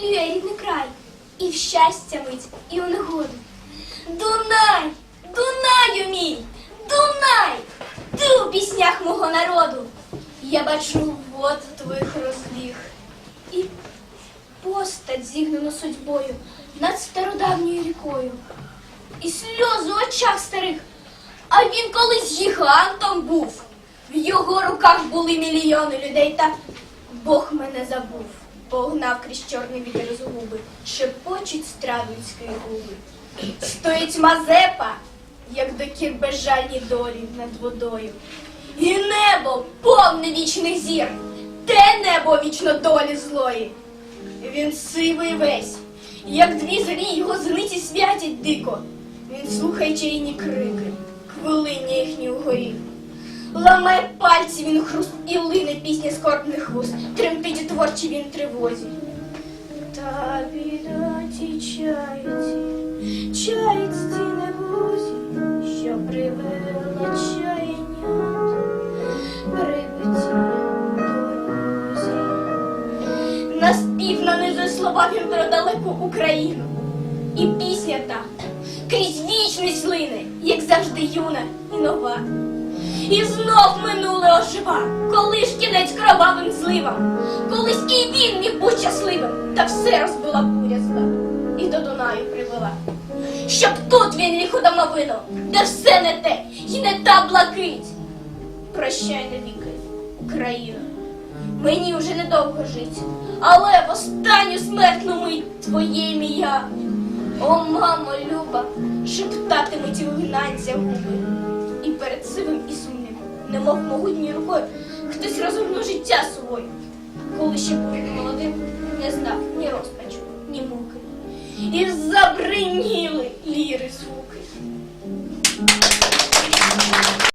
млює рідний край, і в щастя мить, і у негоду. Дунай, Дунаю мій, Дунай, ти у піснях мого народу. Я бачу воду твоїх розліг і постать зігнану судьбою над стародавньою рікою. І сльози в очах старих, а він колись гігантом був. В його руках були мільйони людей, та Бог мене забув, погнав крізь чорний вітер з губи, шепочуть страдницької губи. Стоїть Мазепа, як докір безжальні долі над водою. І небо повне вічних зір, те небо вічно долі злої. Він сивий весь, як дві зорі його зениці святять дико. Він слухає чайні крики, хвилиння їхні угорі. Ламає пальці він хруст і лине пісня скорбних вуст, тремтить у творчій він тривозі. Та біда тій чаїці, чаїці невозі, що привела чаяння, прибиті дорозі. Наспів нанизує слова він про далеку Україну. І пісня та крізь вічність лине, як завжди юна і нова. І знов минуле ожива, коли ж кінець кровавим зливам, колись і він міг бути щасливим, та все розбила буря зла і до Дунаю привела. Щоб тут він ліху домовину, де все не те, і не та блакить. Прощай навіки, Україна. Мені вже недовго жить, але в останню смертну мить твоє ім'я. О, мамо, люба, шептатимуть вигнанця губи. І перед сивим і сумним, немов могутньою рукою, хтось розгорнув життя свою. Коли ще був молодим, не знав ні розпачу, ні муки. І забриніли ліри звуки.